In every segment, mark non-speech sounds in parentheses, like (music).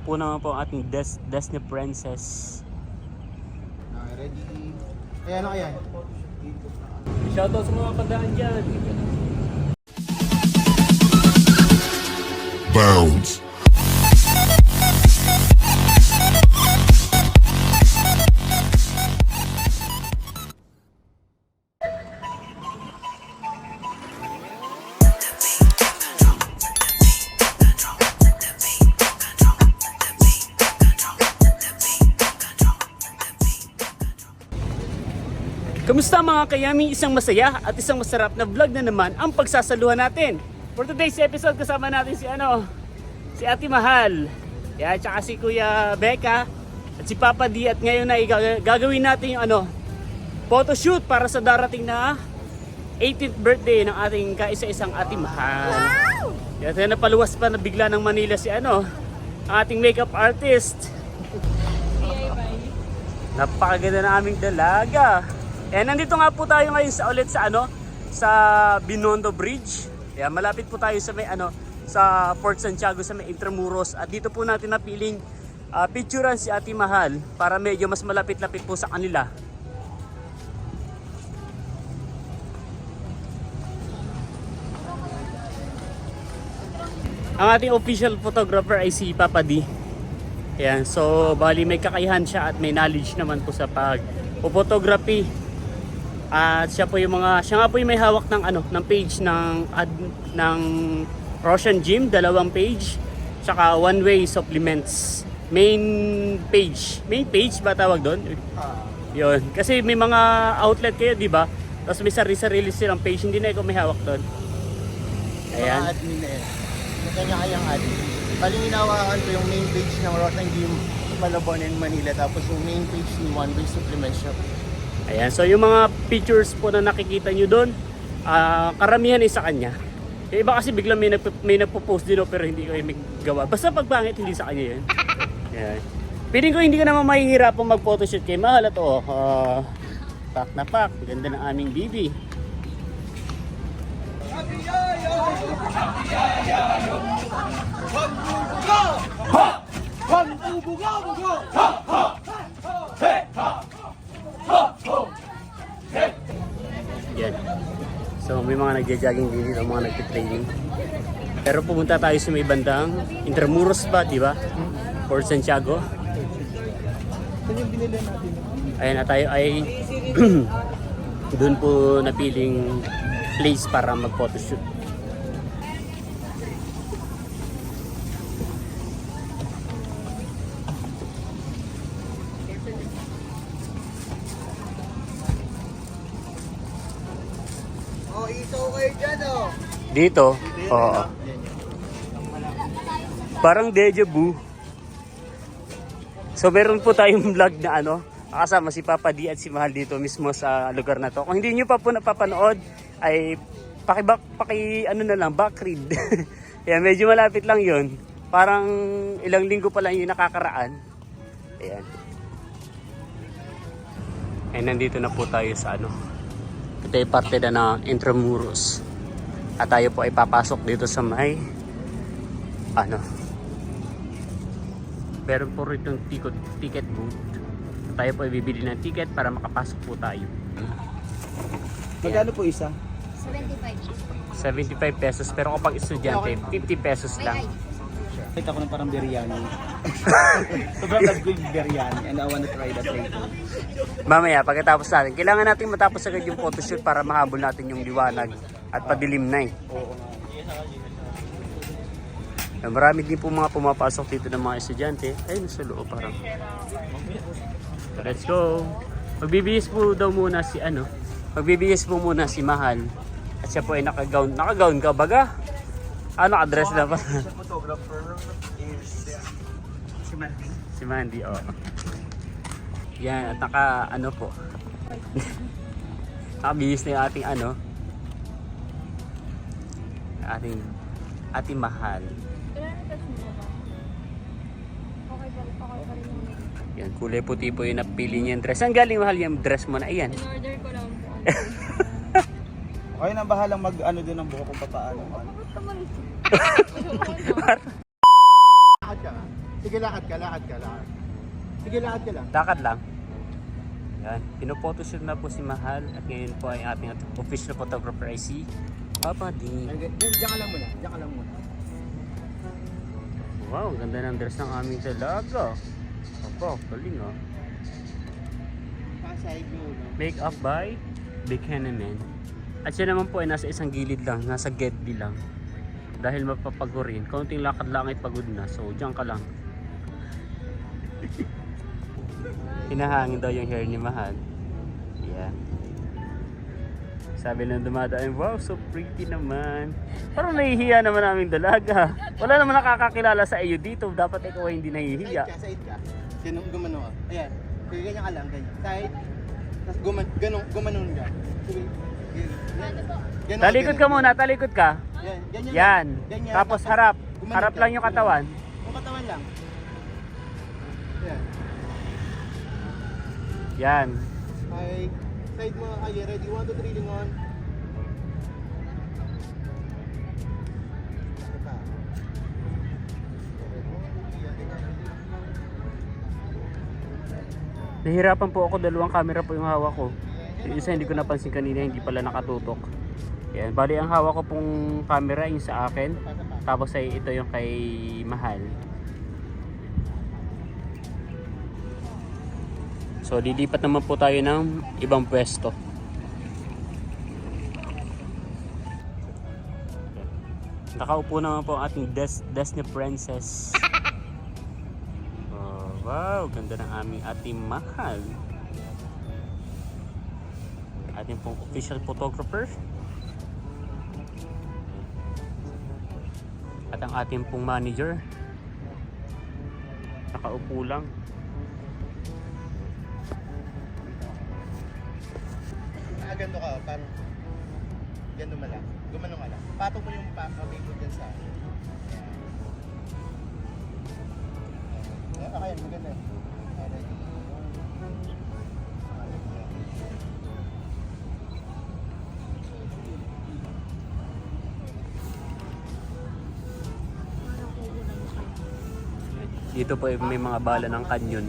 po naman po ang ating Des Disney Princess. Okay, ready? Ayan, ano ayan? Shoutout sa mga padaan dyan. Bounds. Mga kayami? Isang masaya at isang masarap na vlog na naman ang pagsasaluhan natin. For today's episode kasama natin si ano, si Ate Mahal. Yan, tsaka si Kuya Becca at si Papa D at ngayon ay gag- gagawin natin yung ano, photoshoot para sa darating na 18th birthday ng ating kaisa-isang Ate Mahal. Wow! Yan, napaluwas pa na bigla ng Manila si ano, ang ating makeup artist. Napakaganda na aming dalaga. Eh nandito nga po tayo ngayon sa ulit sa ano sa Binondo Bridge. Kaya malapit po tayo sa may ano sa Port Santiago sa may Intramuros at dito po natin napiling uh, picturean si Ate Mahal para medyo mas malapit-lapit po sa kanila. Ang ating official photographer ay si Papa D. Ayan, so bali may kakayahan siya at may knowledge naman po sa pag photography. At siya po yung mga siya nga po yung may hawak ng ano ng page ng ad, ng Russian Gym, dalawang page, tsaka one way supplements. Main page. Main page ba tawag doon? Yun. Kasi may mga outlet kayo, di ba? Tapos may sarili-sarili silang page, hindi na ikaw may hawak doon. Mga Ayan. admin na yan. May kanya-kanyang admin. Bali, hinawakan ko yung main page ng Rotan Gym Malabon and Manila. Tapos yung main page ni One Way Supplement Shop. Ayan, so yung mga pictures po na nakikita nyo doon, ah, karamihan ay sa kanya. Yung iba kasi biglang may, nagpo- may nagpo-post din oh, pero hindi ko gawa. Basta pag pangit, hindi sa kanya yun. Ayan. Piling ko hindi ka naman mahihirapang mag-photoshoot kay Mahal at oh, ah, pak na pak. Ganda ng aming bibi. Yan. So may mga nagja-jogging din dito, mga nagtitraining. Pero pumunta tayo sa may bandang Intramuros ba, di ba? Port Santiago. Ayan na tayo ay (clears throat) doon po napiling place para mag-photoshoot. Dito, oo. Parang deja vu. So meron po tayong (laughs) vlog na ano, kasama si Papa D at si Mahal dito mismo sa lugar na to. Kung hindi nyo pa po napapanood, ay paki, paki ano na lang, back read. (laughs) Yan, medyo malapit lang yon. Parang ilang linggo pa lang yung nakakaraan. Ayan. Ay nandito na po tayo sa ano. Ito ay parte na ng Intramuros. At tayo po ay papasok dito sa may ano meron po rito ticket, ticket booth. Tayo po ay bibili ng ticket para makapasok po tayo. Magkano po isa? 75 75. pesos pero kapag estudyante 50 pesos lang. Kita ko ng parang biryani. (laughs) Sobrang love ko yung biryani and I wanna try that later. Mamaya pagkatapos natin, kailangan natin matapos agad yung photoshoot para mahabol natin yung liwanag at padilim na eh. Oo. Eh, Marami din po mga pumapasok dito ng mga estudyante. Ayun sa loob parang. Let's go. Magbibihis po daw muna si ano. Magbibihis po muna si Mahal. At siya po ay naka-gown. Naka-gown ka baga? Ano address na pa? Photographer is si Mandy. si Mandy, oo. Yan, at naka ano po. (laughs) Nakabihis na yung ating ano. Ating ating mahal. Okay okay yung Yan, kulay puti po yung napili niyang dress. Saan galing mahal yung dress mo na? Ayan. In-order ko lang (laughs) po. Kayo na bahalang mag ano din ng buhok kung paano. Ano. Bakit naman? Sige, lakad ka, lakad ka, lakad. Sige, lakad ka lang. Lakad lang. Yan. Pinopotoshoot na po si Mahal at ngayon po ay ating official photographer ay si Papa D. Diyan, ka lang muna, diyan ka lang muna. Wow, ganda ng dress ng aming dalaga. Opo, galing no? Make up by Buchanan. At siya naman po ay nasa isang gilid lang, nasa Gedli lang. Dahil mapapagurin, kaunting lakad lang ay pagod na. So, diyan ka lang. (laughs) Hinahangin daw yung hair ni Mahal. Yeah. Sabi nung dumadaan, wow, so pretty naman. Parang nahihiya naman naming dalaga. Wala naman nakakakilala sa iyo dito. Dapat ikaw ay hindi Side nahihiya. ka, side ka. Sino gumano ka? Ayan. Sige, ganyan ka lang, ganyan. Side. Tapos guman, ganun, gumanon ka. Ano? Ganun, Talikod ka muna, talikod ka. Yan, ganyan. Yan. lang. Ganyan. Tapos harap. gumanon Harap ka, lang yung katawan. Yung katawan lang. Yan. Yan. Side. Side mo kayo. Ready? 1, 2, 3, lingon. Nahirapan po ako, dalawang camera po yung hawak ko. Yung isa hindi ko napansin kanina, hindi pala nakatutok. Yan, bali ang hawak ko pong camera yung sa akin. Tapos ay ito yung kay Mahal. So lilipat naman po tayo ng ibang pwesto. Nakaupo naman po ang ating Des Disney Princess. (laughs) Oh, wow, ganda ng aming ating mahal. Ating pong official photographer. At ang ating pong manager. Nakaupo lang. Ganito ka. Parang ganito mo lang. Gumano ka lang. Patong mo yung pa kamay mo dyan sa Ayan. Ayan, okay, maganda. Ready. Dito po ay may mga bala ng kanyon.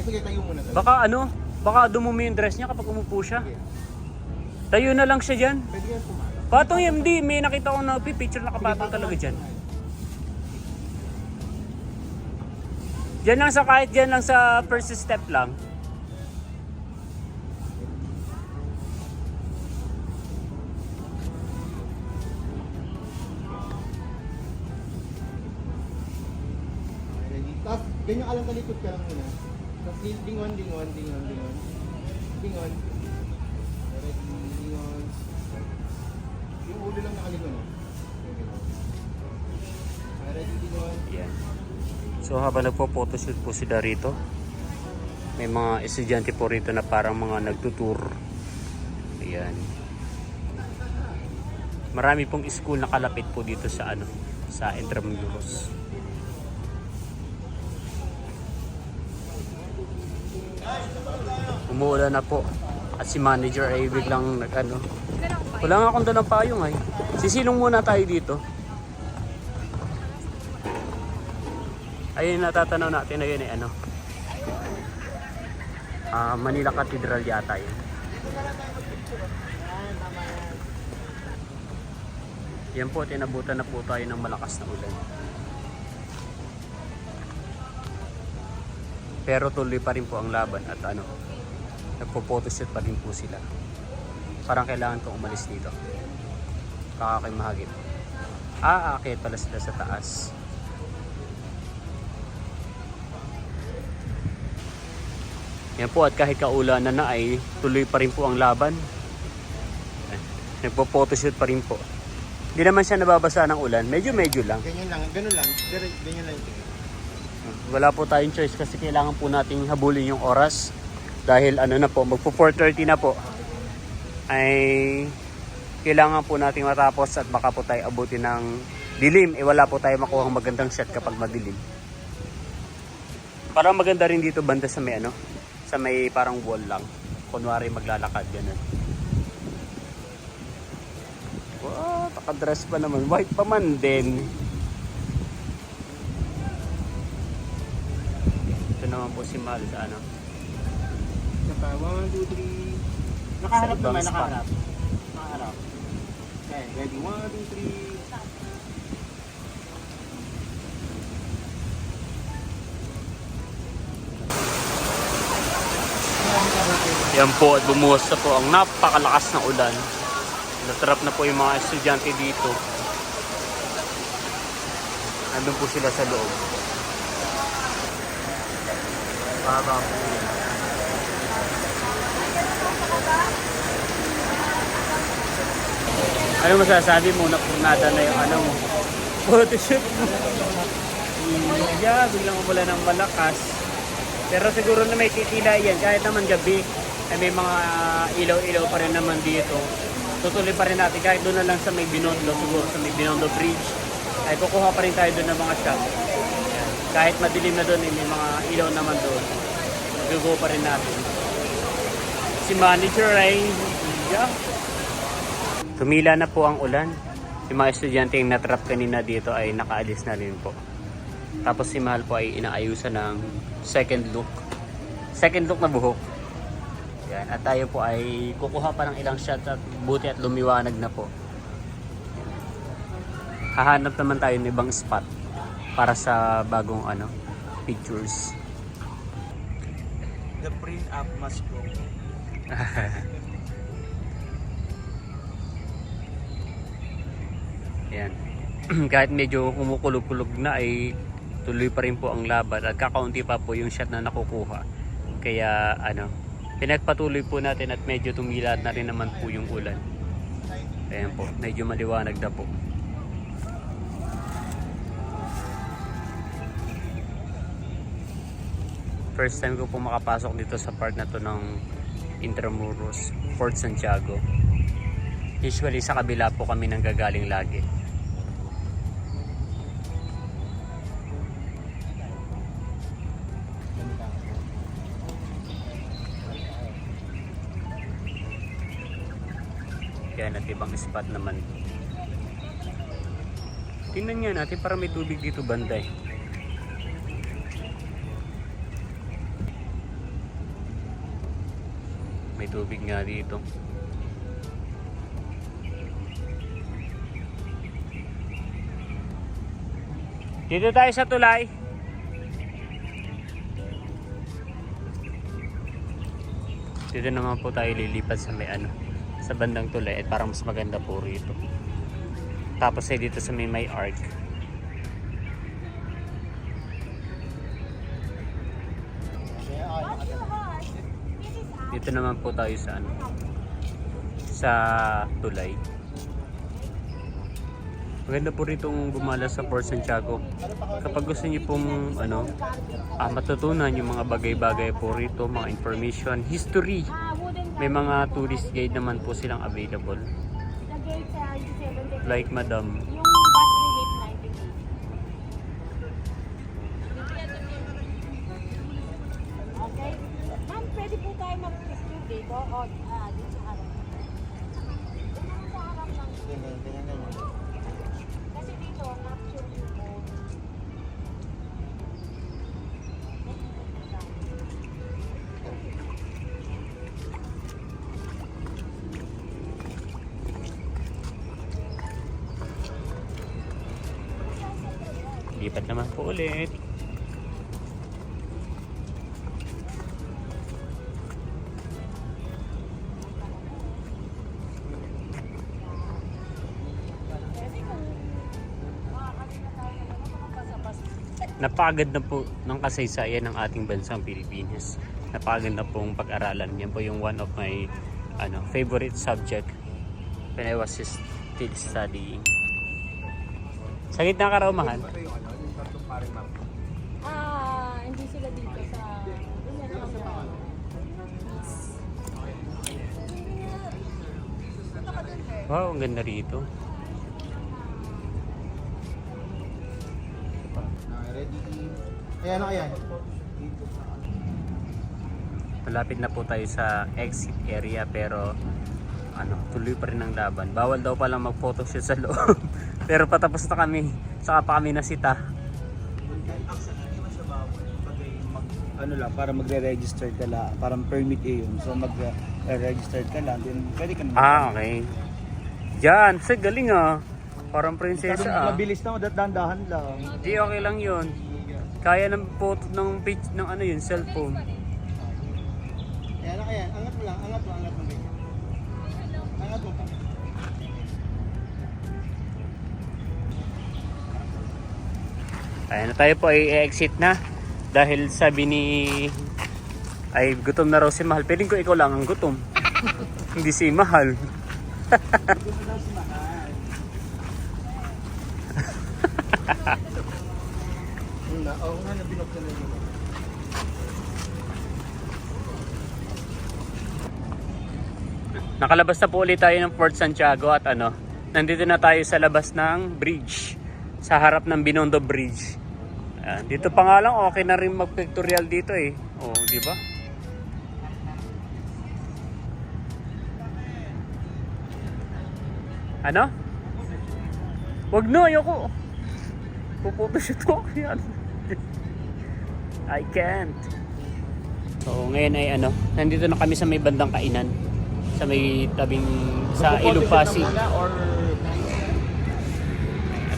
Ay, sige, tayo muna. tayo. Baka ano, baka dumumi yung dress niya kapag umupo siya. Sige. Tayo na lang siya dyan. Pwede yan. Patong MD, may nakita ko na picture nakapatong talaga dyan. Diyan lang sa kahit diyan lang sa first step lang. Tapos, ganyan ka lang talikod ka lang muna. Dingon, dingon, dingon, dingon. Dingon. Ready, dingon. Yung ulo lang nakalingon, Ready, dingon. Yan. So habang nagpo-photoshoot po sila rito, may mga estudyante po rito na parang mga nagtutour. Ayan. Marami pong school na kalapit po dito sa ano, sa Intramuros. Umuulan na po. At si manager ay biglang nag ano. Wala nga akong dalang payong ay. Sisilong muna tayo dito. Ayun natatanaw natin ayun ay ano. Ah, Manila Cathedral yata yun. Yan po, tinabutan na po tayo ng malakas na ulan. Pero tuloy pa rin po ang laban at ano, nagpo-photoshoot pa rin po sila. Parang kailangan kong umalis dito. Kakakimahagit. Ah, akit pala sila sa taas. Yan po at kahit kaulanan na ay tuloy pa rin po ang laban. Nagpo-photoshoot pa rin po. Hindi naman siya nababasa ng ulan. Medyo medyo lang. Ganyan lang, ganun lang. Ganyan lang. Wala po tayong choice kasi kailangan po nating habulin yung oras. Dahil ano na po, magpo 4.30 na po. Ay kailangan po nating matapos at baka po tayo abutin ng dilim. Eh wala po tayo makuha magandang shot kapag madilim. Parang maganda rin dito banda sa may ano, sa may parang wall lang. Kunwari maglalakad ganun. Wow, nakadress pa naman. White pa man din. Ito naman po si Mal sa ano. Pa. One, two, three. Nakaharap Sa ibang naman, spot. nakaharap. Nakaharap. Okay, ready. One, two, three. Yan po at bumuhos na po ang napakalakas na ulan. Natrap na po yung mga estudyante dito. Nandun po sila sa loob. Baba po yan. Ano masasabi mo na purnada na yung ano mo? Photoshoot mo. Yeah, biglang umula ng malakas. Pero siguro na may titila yan kahit naman gabi ay may mga ilaw-ilaw pa rin naman dito. Tutuloy pa rin natin kahit doon na lang sa may Binondo, siguro sa may Binondo Bridge. Ay kukuha pa rin tayo doon ng mga shop. Kahit madilim na doon, eh, may mga ilaw naman doon. Gugo pa rin natin. Si Manager ay yeah. Tumila na po ang ulan. Yung mga estudyante yung natrap kanina dito ay nakaalis na rin po. Tapos si Mahal po ay inaayusan ng second look. Second look na buhok. Yan. At tayo po ay kukuha pa ng ilang shots at buti at lumiwanag na po. Hahanap naman tayo ng ibang spot para sa bagong ano pictures. The print up must go. (laughs) Yan. (clears throat) Kahit medyo kumukulog-kulog na ay tuloy pa rin po ang laban at kakaunti pa po yung shot na nakukuha. Kaya ano, pinagpatuloy po natin at medyo tumila na rin naman po yung ulan. Ayan po, medyo maliwanag na po. First time ko po makapasok dito sa part na to ng Intramuros, Fort Santiago. Usually sa kabila po kami nang gagaling lagi. Yan at ibang spot naman. Tingnan nga natin para may tubig dito banday. May tubig nga dito. Dito tayo sa tulay. Dito naman po tayo lilipat sa may ano, sa bandang tulay at parang mas maganda po rito. Tapos ay dito sa may may arc. Dito naman po tayo sa ano, sa tulay. Maganda po rito gumala sa Port Santiago. Kapag gusto niyo pong ano, ah, matutunan yung mga bagay-bagay po rito, mga information, history. May mga tourist guide naman po silang available. Like Madam. Napagad na po ng kasaysayan ng ating bansang Pilipinas. Napagad na pong pag-aralan. Yan po yung one of my ano, favorite subject when I was still studying. Sa gitna ka raw, mahal. Ito yung yung kartong paring map. Ah, hindi sila dito sa... Wow, ang ganda rito. Okay, ready? Ayan, ayan? Malapit na po tayo sa exit area pero ano, tuloy pa rin ang laban. Bawal daw pala mag-photoshoot sa loob. (laughs) Pero patapos na kami, saka pa kami nasita. ano lang, para magre-register ka lang, parang permit eh yun. So mag-register ka lang, then pwede ka naman. Ah, okay. Yan, sa galing ah. Parang prinsesa ah. Mabilis na, dahan-dahan lang. Di okay lang yun. Kaya ng photo ng page ng ano yun, cellphone. Kaya na kaya, angat mo lang, angat mo, angat mo. ganyan. Angat mo pa. Ayan na tayo po ay exit na. Dahil sabi ni ay gutom na raw si Mahal. Piling ko ikaw lang ang gutom. (laughs) Hindi si Mahal. Yun (laughs) na, oo nga, nabinoksan na yun. Nakalabas na po ulit tayo ng Fort Santiago at ano, nandito na tayo sa labas ng bridge. Sa harap ng Binondo Bridge. Dito pa nga lang okay na rin mag-pictorial dito eh. Oh, di ba? Ano? Wag na, ayoko. Pupotoshoot ko yan. I can't. So ngayon ay ano, nandito na kami sa may bandang kainan. Sa may tabing sa Ilog Pasig. Or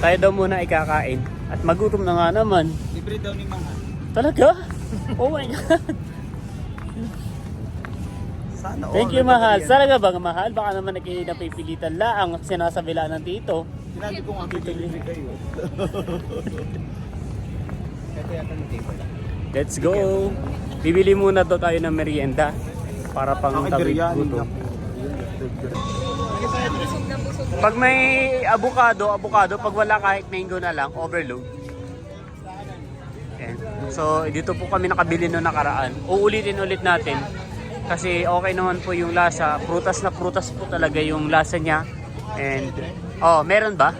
Tayo daw muna ikakain. At magutom na nga naman. libre daw ni Mahal. Talaga? Oh my God. Sana. Thank you, mahal. Talaga ba mahal? Baka naman nagkili na pipilitan laang at sinasabi lang ng tito. Sinabi ko nga bibili kayo. Ito yata ng table. Let's go! Bibili muna to tayo ng merienda para pang na po. Pag may avocado, avocado. Pag wala kahit mango na lang, overload. Ayan. So, dito po kami nakabili no nakaraan. Uulitin ulit natin. Kasi okay naman po yung lasa. Prutas na prutas po talaga yung lasa niya. And, oh, meron ba?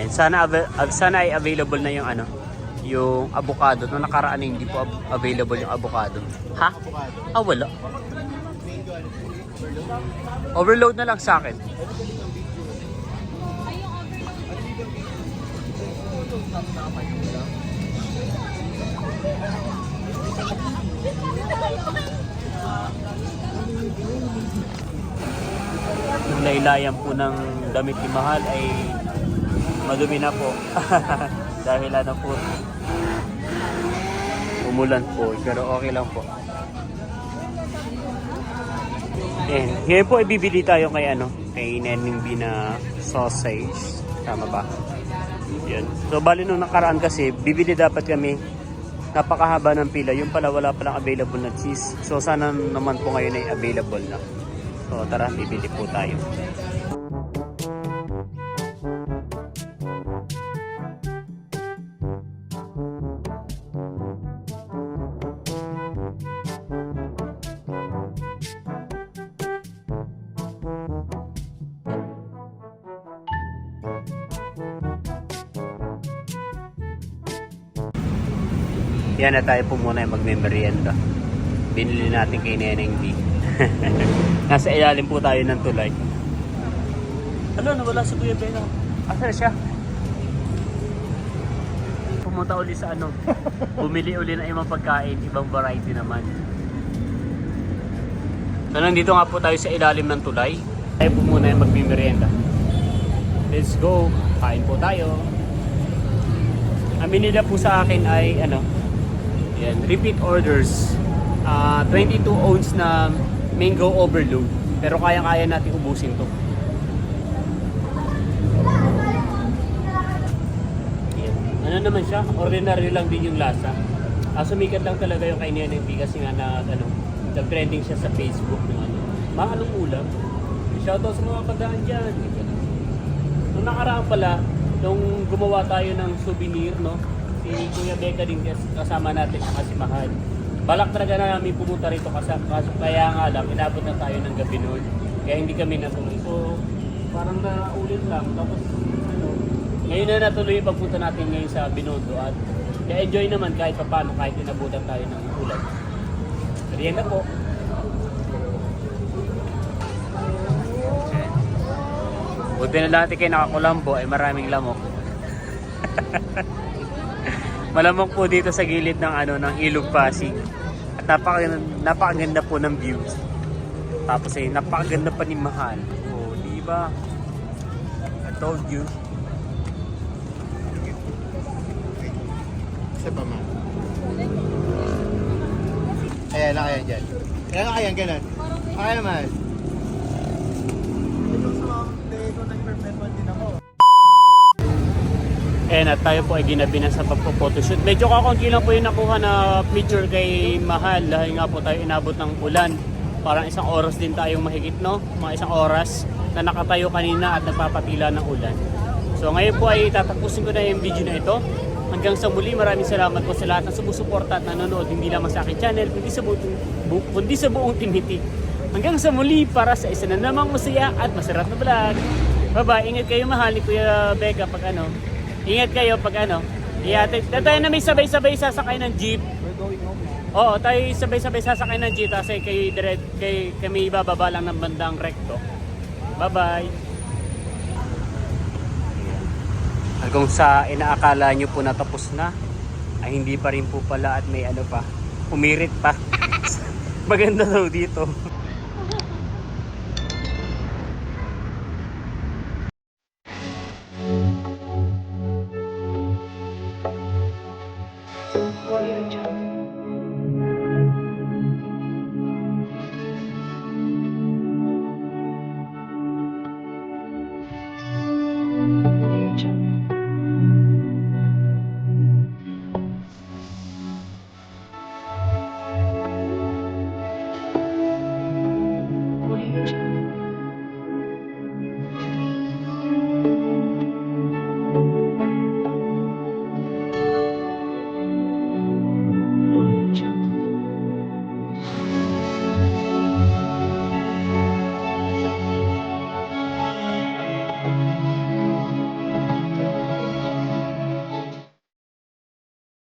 And sana sana ay available na yung ano, yung avocado. Nung nakaraan hindi po ab- available yung avocado. Ha? Ah, wala. Overload na lang sa akin. Yung laylayan po ng damit ni Mahal ay madumi na po. (laughs) Dahil ano po, umulan po. Pero okay lang po. Eh, ngayon po ibibili tayo kay ano, kay Neneng B na sausage. Tama ba? Yan. So bali nung nakaraan kasi, bibili dapat kami napakahaba ng pila. Yung pala wala palang available na cheese. So sana naman po ngayon ay available na. So tara, bibili po tayo. Yan na tayo po muna yung magme-merienda. Binili natin kay Neneng B. (laughs) Nasa ilalim po tayo ng tulay. Ano, nawala si Kuya Beno. Asa siya? Pumunta uli sa ano. Bumili uli ng ibang pagkain, ibang variety naman. So nandito nga po tayo sa ilalim ng tulay. Tayo po muna yung magme-merienda. Let's go. Kain po tayo. Ang binila po sa akin ay ano, yan, repeat orders. Ah, 22 ounce na mango overload. Pero kaya-kaya natin ubusin to. Yan. Ano naman siya? Ordinary lang din yung lasa. Ah, sumikat lang talaga yung kay Neneng B kasi nga na ano, nag-trending siya sa Facebook ng ano. Mga anong ulam? Shoutout sa mga padaan dyan. Nung nakaraan pala, nung gumawa tayo ng souvenir, no? Si Kuya Becca din kas- kasama natin ang si Mahal. Balak talaga na namin pumunta rito kasi kaso kaya nga lang, inabot na tayo ng gabi noon. Kaya hindi kami natuloy. So, parang naulit lang. Tapos, ano, ngayon na natuloy yung pagpunta natin ngayon sa Binondo at enjoy naman kahit pa paano, kahit inabutan tayo ng ulan. Merienda po. Buti na dati kayo nakakulambo ay maraming lamok. (laughs) Malamok po dito sa gilid ng ano ng Ilog Pasig. At napaka napakaganda po ng views. Tapos ay napakaganda pa ni Mahal. Oh, di ba? I told you. Isa pa man. Ayan na kaya dyan. Ayan kaya ganun. Kaya naman. And at tayo po ay ginabi na sa pagpo-photoshoot. Medyo kakunti lang po yung nakuha na picture kay Mahal dahil nga po tayo inabot ng ulan. Parang isang oras din tayong mahigit, no? Mga isang oras na nakatayo kanina at nagpapatila ng ulan. So ngayon po ay tatapusin ko na yung video na ito. Hanggang sa muli, maraming salamat po sa lahat ng sumusuporta at nanonood hindi lamang sa akin channel, kundi sa buong, bu- kundi sa buong Timiti. Hanggang sa muli para sa isa na namang masaya at masarap na vlog. Bye-bye. Ingat kayo mahal ni Kuya Becca pag ano. Ingat kayo pag ano. Iyate. Tayo na may sabay-sabay sasakay ng jeep. We're going home now. Oo, tayo sabay-sabay sasakay ng jeep kasi kay direct kay kami bababa lang ng bandang recto. Bye-bye. At kung sa inaakala nyo po natapos na, ay hindi pa rin po pala at may ano pa, umirit pa. (laughs) Maganda daw dito.